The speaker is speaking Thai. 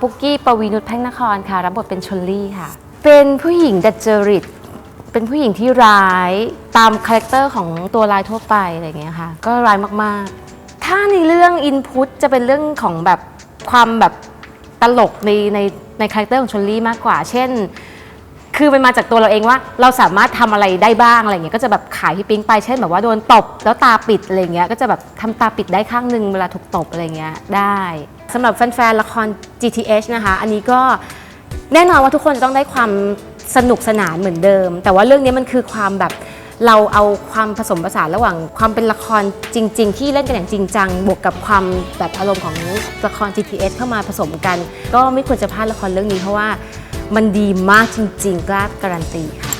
ปุกกี้ปวีนุชแพ่งนครค่ะ รับบทเป็นชลลี่ค่ะ เป็นผู้หญิงดัจจริต เป็นผู้หญิงที่ร้ายตามคาแรคเตอร์ของตัวร้ายทั่วไปอะไรอย่างเงี้ยค่ะ ก็ร้ายมากๆ ถ้าในเรื่องอินพุตจะเป็นเรื่องของแบบความแบบตลกในในในคาแรคเตอร์ของชลลี่มากกว่า เช่น คือมันมาจากตัวเราเองว่า เราสามารถทำอะไรได้บ้างอะไรเงี้ย ก็จะแบบขายพี่ปิ๊งไป เช่นแบบว่าโดนตบแล้วตาปิดอะไรเงี้ย ก็จะแบบทำตาปิดได้ข้างหนึ่งเวลาถูกตบอะไรเงี้ยได้ สำหรับแฟนๆละคร GTH นะคะ อันนี้ก็แน่นอนว่าทุกคนจะต้องได้ความสนุกสนานเหมือนเดิม แต่ว่าเรื่องนี้มันคือความแบบเราเอาความผสมผสานระหว่างความเป็นละครจริง ๆ ที่เล่นกันอย่างจริงจัง บวกกับความแบบอารมณ์ของละคร GTH เข้ามาผสมกัน ก็ไม่ควรจะพลาดละครเรื่องนี้เพราะว่ามันดีมากจริง ๆ กล้าการันตีค่ะ